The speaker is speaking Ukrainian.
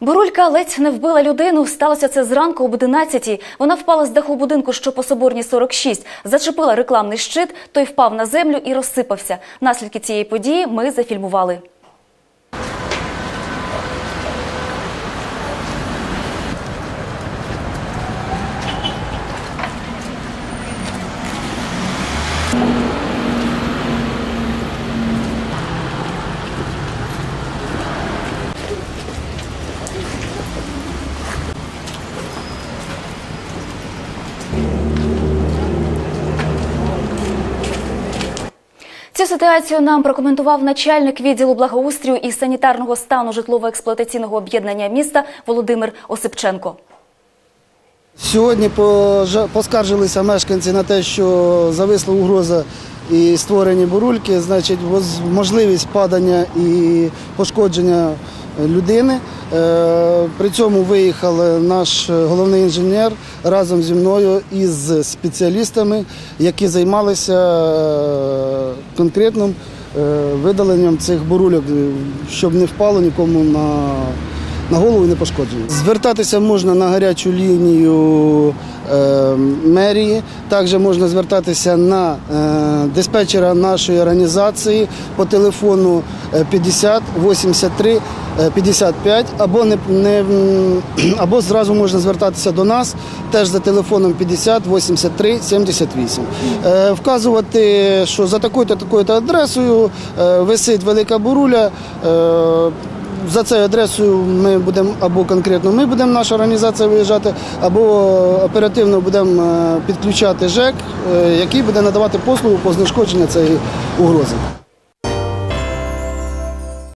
Бурулька ледь не вбила людину. Сталося це зранку об 11-й. Вона впала з даху будинку, що по соборній 46, зачепила рекламний щит, той впав на землю і розсипався. Наслідки цієї події ми зафільмували. Цю ситуацію нам прокоментував начальник відділу благоустрію і санітарного стану житлово-експлуатаційного об'єднання міста Володимир Осипченко. Сьогодні поскаржилися мешканці на те, що зависла угроза і створені бурульки, значить, можливість падання і пошкодження людини. Е, При цьому виїхав наш головний інженер разом зі мною із спеціалістами, які займалися е, конкретним е, видаленням цих бурульок, щоб не впало нікому на на голову не пошкодження. Звертатися можна на гарячу лінію е, мерії, також можна звертатися на е, диспетчера нашої організації по телефону е, 50 83 е, 55, або не, не або зразу можна звертатися до нас теж за телефоном 50 83 78. Е, вказувати, що за такою-то такою-то адресою е, висить велика буруля. Е, за цією адресою ми будемо або конкретно ми будемо, наша організація виїжджати, або оперативно будемо е, підключати ЖЕК, е, який буде надавати послугу по знешкодженню цієї угрози.